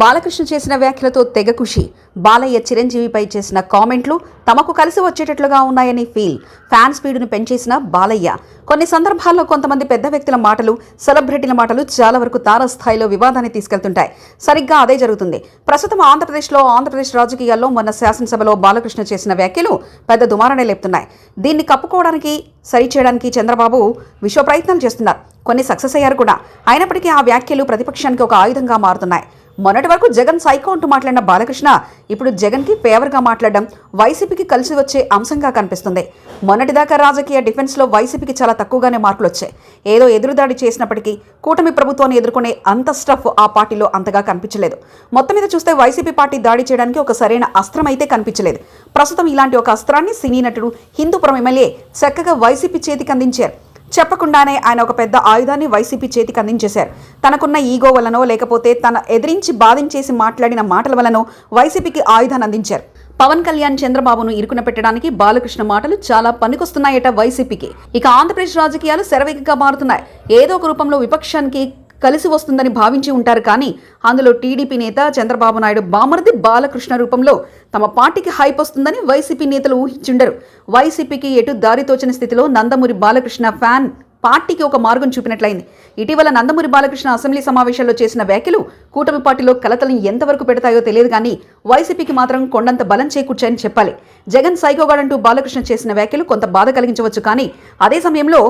బాలకృష్ణ చేసిన వ్యాఖ్యలతో తెగ ఖుషి. బాలయ్య చిరంజీవిపై చేసిన కామెంట్లు తమకు కలిసి వచ్చేటట్లుగా ఉన్నాయని ఫీల్. ఫ్యాన్ స్పీడ్ను పెంచేసిన బాలయ్య. కొన్ని సందర్భాల్లో కొంతమంది పెద్ద వ్యక్తుల మాటలు సెలబ్రిటీల మాటలు చాలా వరకు తారస్థాయిలో వివాదాన్ని తీసుకెళ్తుంటాయి. సరిగ్గా అదే జరుగుతుంది. ప్రస్తుతం ఆంధ్రప్రదేశ్లో ఆంధ్రప్రదేశ్ రాజకీయాల్లో మొన్న శాసనసభలో బాలకృష్ణ చేసిన వ్యాఖ్యలు పెద్ద దుమారనే లేపుతున్నాయి. దీన్ని కప్పుకోవడానికి సరిచేయడానికి చంద్రబాబు విశ్వ ప్రయత్నాలు చేస్తున్నారు. కొన్ని సక్సెస్ అయ్యారు కూడా. అయినప్పటికీ ఆ వ్యాఖ్యలు ప్రతిపక్షానికి ఒక ఆయుధంగా మారుతున్నాయి. మొన్నటి వరకు జగన్ సైకో అంటూ మాట్లాడిన బాలకృష్ణ ఇప్పుడు జగన్కి ఫేవర్గా మాట్లాడడం వైసీపీకి కలిసి వచ్చే అంశంగా కనిపిస్తుంది. మొన్నటిదాకా రాజకీయ డిఫెన్స్లో వైసీపీకి చాలా తక్కువగానే మార్కులు వచ్చాయి. ఏదో ఎదురుదాడి చేసినప్పటికీ కూటమి ప్రభుత్వాన్ని ఎదుర్కొనే అంత స్టఫ్ ఆ పార్టీలో అంతగా కనిపించలేదు. మొత్తం మీద చూస్తే వైసీపీ పార్టీ దాడి చేయడానికి ఒక సరైన అస్త్రం అయితే కనిపించలేదు. ప్రస్తుతం ఇలాంటి ఒక అస్త్రాన్ని సినీ నటుడు హిందూపురం ఎమ్మెల్యే చక్కగా వైసీపీ చేతికి అందించారు. చెప్పకుండానే ఆయన ఒక పెద్ద ఆయుధాన్ని వైసీపీ చేతికి అందించేశారు. తనకున్న ఈగో వలనో లేకపోతే తన ఎదిరించి బాధించేసి మాట్లాడిన మాటల వలనో వైసీపీకి ఆయుధాన్ని అందించారు. పవన్ కళ్యాణ్ చంద్రబాబును ఇరుకున పెట్టడానికి బాలకృష్ణ మాటలు చాలా పనికొస్తున్నాయట వైసీపీకి. ఇక ఆంధ్రప్రదేశ్ రాజకీయాలు శరవేగంగా మారుతున్నాయి. ఏదో ఒక రూపంలో విపక్షానికి కలిసి వస్తుందని భావించి ఉంటారు కానీ అందులో టీడీపీ నేత చంద్రబాబు నాయుడు బామర్ది బాలకృష్ణ రూపంలో తమ పార్టీకి హైప్ వస్తుందని వైసీపీ నేతలు ఊహించుండరు. వైసీపీకి ఎటు దారి స్థితిలో నందమూరి బాలకృష్ణ ఫ్యాన్ పార్టీకి ఒక మార్గం చూపినట్లయింది. ఇటీవల నందమూరి బాలకృష్ణ అసెంబ్లీ సమావేశాల్లో చేసిన వ్యాఖ్యలు కూటమి పార్టీలో కలతలను ఎంతవరకు పెడతాయో తెలియదు కానీ వైసీపీకి మాత్రం కొండంత బలం చేకూర్చాయని చెప్పాలి. జగన్ సైకోగాడంటూ బాలకృష్ణ చేసిన వ్యాఖ్యలు కొంత బాధ కలిగించవచ్చు కానీ అదే సమయంలో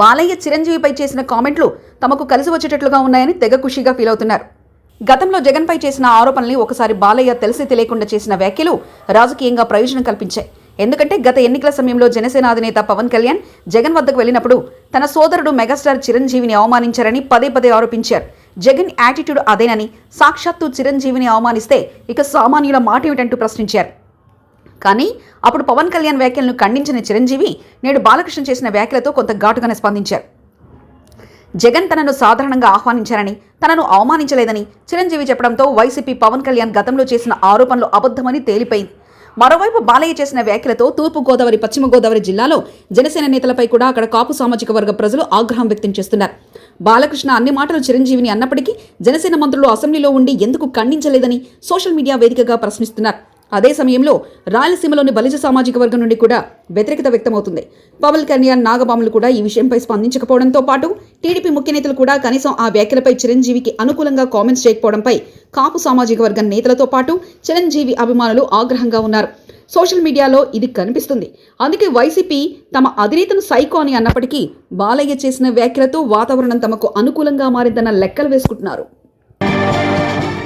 బాలయ్య చిరంజీవిపై చేసిన కామెంట్లు తమకు కలిసి వచ్చేటట్లుగా ఉన్నాయని తెగ ఖుషీగా ఫీల్ అవుతున్నారు. గతంలో జగన్పై చేసిన ఆరోపణల్ని ఒకసారి బాలయ్య తెలిసి తెలియకుండా చేసిన వ్యాఖ్యలు రాజకీయంగా ప్రయోజనం కల్పించాయి. ఎందుకంటే గత ఎన్నికల సమయంలో జనసేన అధినేత పవన్ కళ్యాణ్ జగన్ వద్దకు వెళ్ళినప్పుడు తన సోదరుడు మెగాస్టార్ చిరంజీవిని అవమానించారని పదే పదే ఆరోపించారు. జగన్ యాటిట్యూడ్ అదేనని సాక్షాత్తు చిరంజీవిని అవమానిస్తే ఇక సామాన్యుల మాట ఏమిటంటూ ప్రశ్నించారు. కానీ అప్పుడు పవన్ కళ్యాణ్ వ్యాఖ్యలను ఖండించిన చిరంజీవి నేడు బాలకృష్ణ చేసిన వ్యాఖ్యలతో కొంత ఘాటుగానే స్పందించారు. జగన్ తనను సాధారణంగా ఆహ్వానించారని తనను అవమానించలేదని చిరంజీవి చెప్పడంతో వైసీపీ పవన్ కళ్యాణ్ గతంలో చేసిన ఆరోపణలు అబద్ధమని తేలిపోయింది. మరోవైపు బాలయ్య చేసిన వ్యాఖ్యలతో తూర్పు గోదావరి పశ్చిమ గోదావరి జిల్లాలో జనసేన నేతలపై కూడా అక్కడ కాపు సామాజిక వర్గ ప్రజలు ఆగ్రహం వ్యక్తం చేస్తున్నారు. బాలకృష్ణ అన్ని మాటలు చిరంజీవిని అన్నప్పటికీ జనసేన మంత్రులు అసెంబ్లీలో ఉండి ఎందుకు ఖండించలేదని సోషల్ మీడియా వేదికగా ప్రశ్నిస్తున్నారు. అదే సమయంలో రాయలసీమలోని బలిజ సామాజిక వర్గం నుండి కూడా వ్యతిరేకత వ్యక్తమవుతుంది. పవన్ కళ్యాణ్ నాగబాములు కూడా ఈ విషయంపై స్పందించకపోవడంతో పాటు టీడీపీ ముఖ్య నేతలు కూడా కనీసం ఆ వ్యాఖ్యలపై చిరంజీవికి అనుకూలంగా కామెంట్స్ చేయకపోవడంపై కాపు సామాజిక వర్గం నేతలతో పాటు చిరంజీవి అభిమానులు ఆగ్రహంగా ఉన్నారు. సోషల్ మీడియాలో ఇది కనిపిస్తుంది. అందుకే వైసీపీ తమ అధినేతను సైకో అని అన్నప్పటికీ బాలయ్య చేసిన వ్యాఖ్యలతో వాతావరణం తమకు అనుకూలంగా మారిందన్న లెక్కలు వేసుకుంటున్నారు.